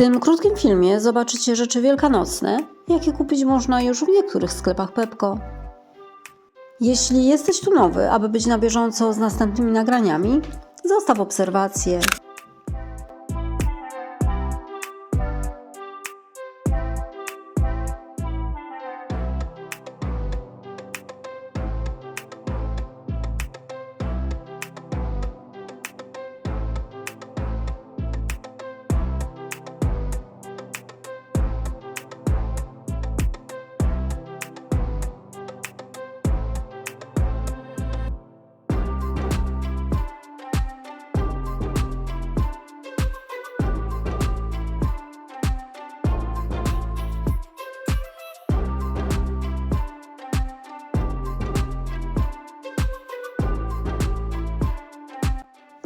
tym krótkim filmie zobaczycie rzeczy wielkanocne, jakie kupić można już w niektórych sklepach Pepko. Jeśli jesteś tu nowy, aby być na bieżąco z następnymi nagraniami, zostaw obserwację.